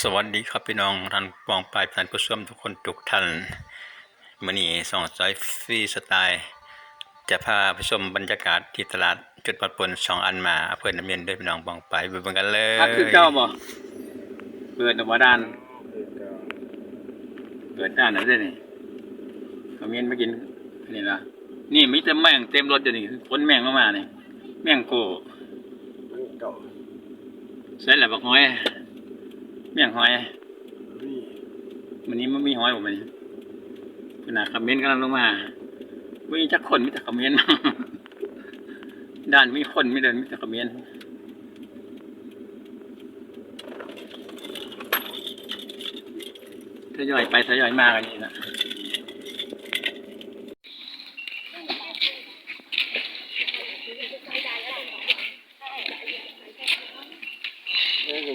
สวัสดีครับพี่น้องท่านปองปลายท่านผู้ชมทุกคนทุกท่านมื่อนี้สองสายฟรีสไตล์ จะพาไปชมบรรยากาศที่ตลาดจุดปัดปนสองอันมาอำเภอน้ำเย็นด้วยพี่น้องปองไปไปเบิ่งกันเลยพักคือเก้าบ่เปิดนวดานเปิดด้านนั้นได้นี่ขมิ้นมากินนี่ละนี่มีแต่แมงเต็มรถอยู่นี่คนแมงเข้ามานี่แมงโกมันเก่าใส่แหละบักหอย แมงหอยวันนี้มันมีหอยผมมันขนาดคอมเมนต์กำลังลงมาไม่มีจักคนมีแต่คอมเมนต์ด้านมีคนไม่เดินมีแต่คอมเมนต์ทยอยไปทยอยมากันนี่นะ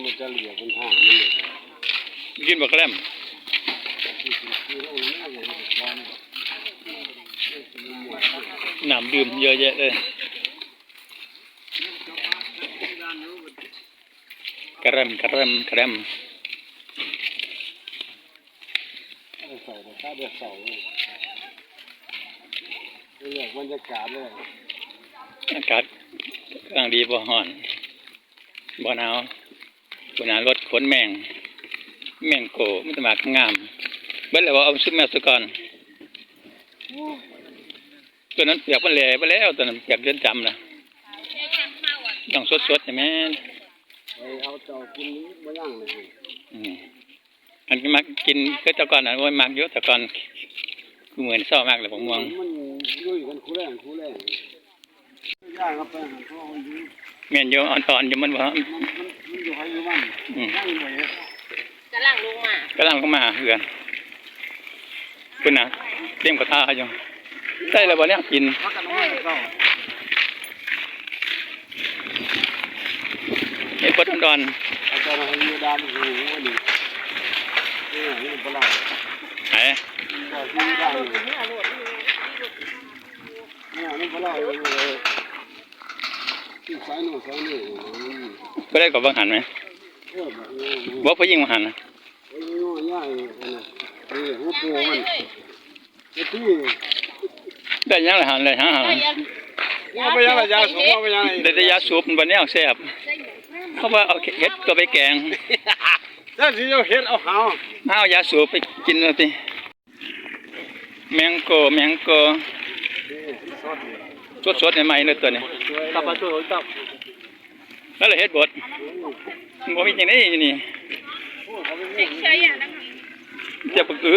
มันจะเหลียวคนห่างมันเลยกินบักแลมคือคือเราไม่ได้เลยร้อนน้ำดื่มเยอะแยะเลยกระเรมกระเรมกระเรมใส่แต่ถ้าเดือดเสาเลยเรียกบรรยากาศเลยอากาศกำลังดีบ่ฮ้อนบ่หนาว บ่หนาวรถขนแมง แมงโกมันจะมางามเบิ่แล้วว่าเอาซุปแมวซะก่อนตัวนั้นเปียกมันแหล่ไปแล้วตัวนั้นเปียกเดือนจำนะต้องสดๆใช่ไหมไปเอาเจ้ากินไม่ย่างเลยอืมอันที่มักกินก็แต่ก่อนนะโอ้ยมักเยอะแต่ก่อนคือเหมือนเศร้ามากเลยผมมองมันยุ่ยกันคู่แรงคู่แรงย่างเข้าไปหันเขาเอาอยู่ แม่นอยู่อ่อนๆอยู่มันว่ามันมันมันอยู่ให้อยู่มันย่างไปกำลังลงมากำลังเข้ามาเหือนคุณนะเตรียมกระทะอยู่ได้แล้วบ่เนี่ยกินพักกันน้อยเศร้าเห็ดบดดอนอาจารย์ให้ยูดามหูวันนี้นี่นี่ปลาๆไหนก็ที่ได้เนี่ยนี่ปลาเลยที่ สายหนูสายนี่ก็ได้กับบังหันไหมเออแบบนี้บ่ผู้หญิงบังหันนะไอ้ยูย่ายนี่หัวปูมันไอ้ที่ได้ยังละหันเลยฮะว่าไปยังไรยะสมว่าไปยังได้แต่ยาสูบมันบ่แนวแซ่บเขาว่าเอาเห็ดก็ไปแกงถ้าสิเอาเห็ดเอาหาวเอายาสูบไปกินแล้วติแมงโกแมงโก สดๆใหม่ๆเลยตัวนี้กลับมาช่วยกับแล้วเลยเฮ็ดบดบ่มีจังได๋อยู่นี่ใช่อะนะจะปึกอึ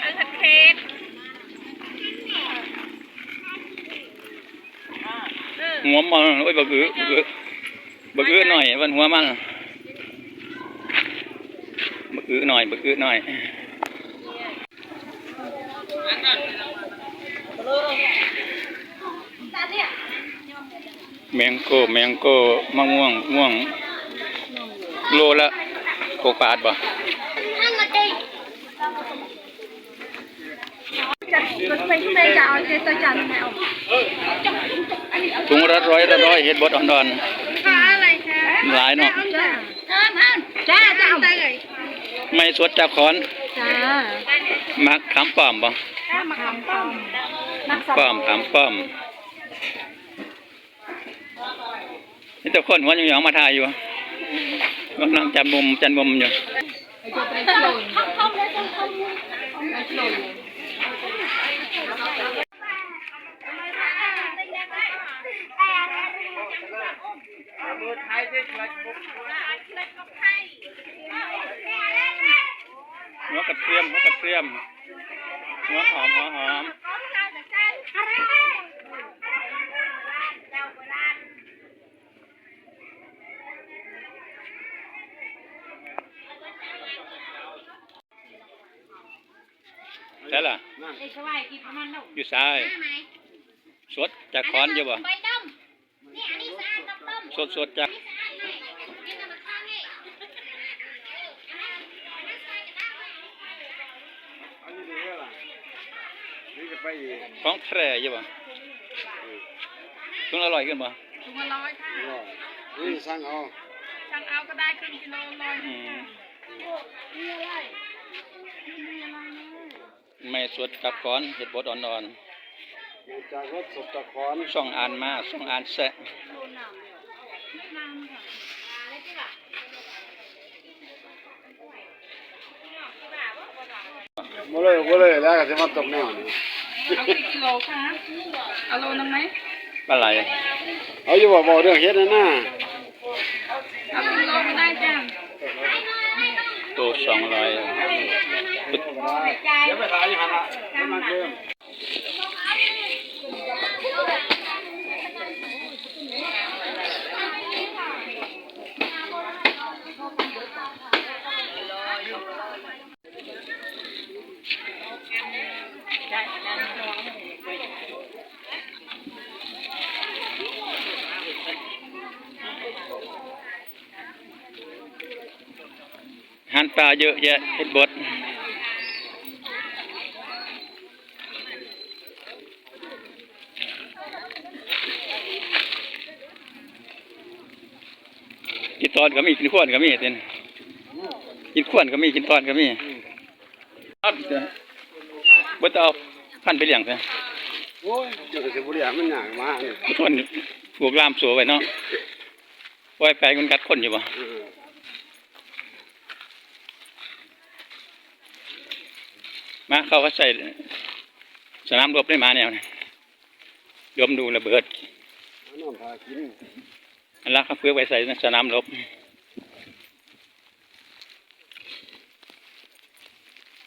เออเค้กหัวมันโอ้ยบักอึบักอึบักอึหน่อยวันหัวมันบัก อึหน่อยบักอึหน่อยแมงโก้แมงโก้มะม่วงม่วง โลละหกบาทบ่ถไฟที่ไม่จะเอาเจสจันแมวถุงละร้อยละร้อยเฮ็ดบดอ่อนค่าอะไรคะๆหลายเนาะ จ้าจ้าจ้าจ้าเอาเลย ไม่สดจากขอนจ้ามักขามป้อมบ่จ้ามาขำป้อมนักสัป้อมขามป้อมนี่เจ้าคนหัวหยองๆมาถ่ายอยู่กำลังจันมุมจันมุมอยู่เข้าเข้าเลยเข้าเข้าเลยหัว กระเทียมหัวกระเทียมหัวหอมหัวหอมใช่ล่ะไอ้สวายกี่ประมาณนั้นอยู่ซ้ายสดจากขอนอยู่บ่ใบดำนี่อันนี้สะอาดต้มสดสดๆจาก นี่สะอาดเลยนี่นำมาข้างนี่ อันนี้เด้อล่ะนี่จะ ไปอีกของแท้อยู่บ่เออถุงละร้อยขึ้นบ่ถุงละร้อยค่ะร้อยนี่สั่งเอาสั่งเอาก็ได้ครึ่งกิโลร้อยหอืนึ่งมค่ะมีอะไรมีอะไรนะไม่สดกับก้อนเห็ดบดอ่อนมาจากรถสดตะคอนๆช่องอ่านมาช่องอ่านแซะโดนน้ำน้ำค่ะบ่เลยบ่เลยแล้วก็สิมาตกแนวนี่ เอากี่กิโลคะเอาโลนึงไหมปลาไหลเอาอยู่บ่บ่เรื่องเฮ็ดนั่นน่ะเอากิโลก็ได้จ้ะตัวสองร้อย เดี๋ยวไปขายอยู่หั่นล่ะ หันปลาเยอะแยะเห็ดบดกินตอนก็มีกินข้วนก็มีเต็นกินข้วนก็มีกินตอนก็มีครับเด้อบ่ต้องเอา พันไปเลี้ยงซะโอ้ยเจ้าก็สิบ่ได้มันยากมานี่บ่ทนพวกลามสัวไว้เนาะปล่อยไปมันกัดคนอยู่บ่เออมาเขาก็ใส่สนามรบได้มาแนวนี้ดมดูระเบิดเอาน้ำพากินอันละเขาเพื่อไปใส่ในสนามรบ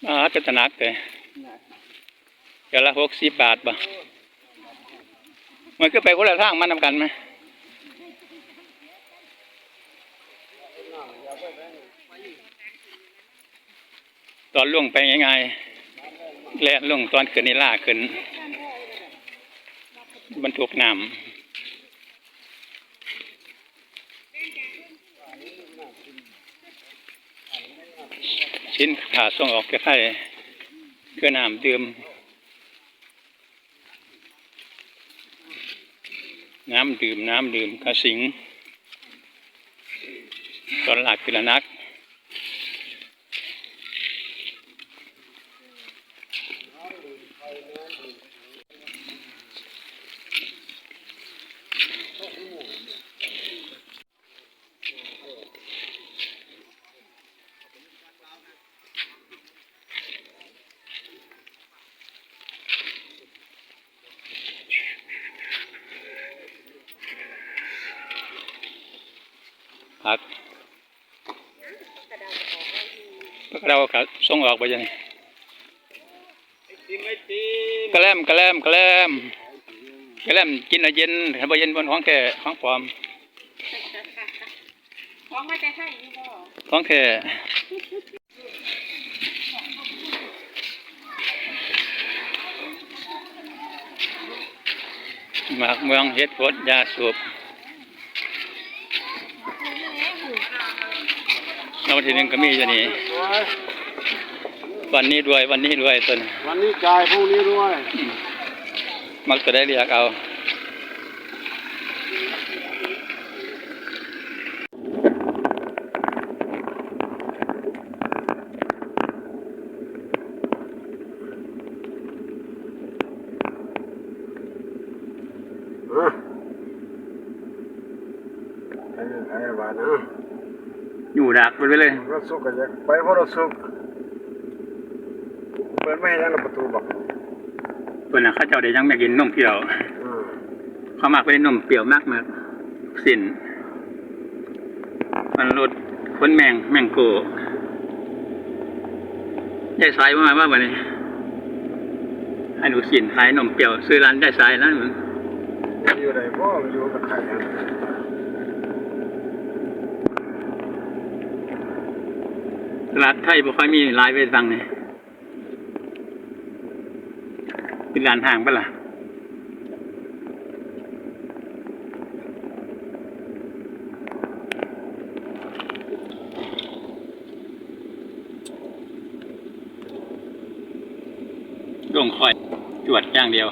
มาจะตนักแต่ เดี๋ยวละหกสิบบาทบ่มันก็ไปคนละทางมันนำกันไหมตอนล่วงไปง่ายๆแล่นลงตอนเกิดนี่ล่าขึ้นบรรทุกน้ำชิ้นขาส่งออกแค่เพื่อน้ำดื่ม น้ำดื่มน้ำดื่มกระสิงตอนหลักกิรนักผัก เราก็ส่งออกไปยังกินไม่ติมกระแลมกระแลมกระแลมกระแลมกินอะเย็นถ้าบ่เย็นบนของแก่ของปลอมของมาจะให้นี่บ่ของแก่หมากเมืองเฮ็ดพดยาสูบแล้ววันที่หนึ่งก็มีอยู่นี่โอ้ย วันนี้ด้วยวันนี้ด้วยต้นวันนี้จ่ายพรุ่งนี้ด้วย มักจะได้เรียกเอา อะไอ้ไอ้บ้านนะ อยู่ดักไปเลยรถสุกก็จะไปเพราะรถสุกเปิดไม่ให้ยังประตูบอกเพิ่นน่ะเขาเจ้าได้ยังไม่กินนมเปรี้ยวอืมเขามักไปนมเปรี้ยวมากมากสินมันรถคนแมงแมงโกได้สายมาว่าวันนี้ให้หนูสินขายนมเปรี้ยว ซื้อร้านได้สายนั้นมึงอยู่ไหนบ่อยู่กับใครอะ ตลาดไทยบ่ค่อยมีหลายไปฟังนี่เป็นร้านห้างปะล่ะลงคอยจวดอย่างเดียว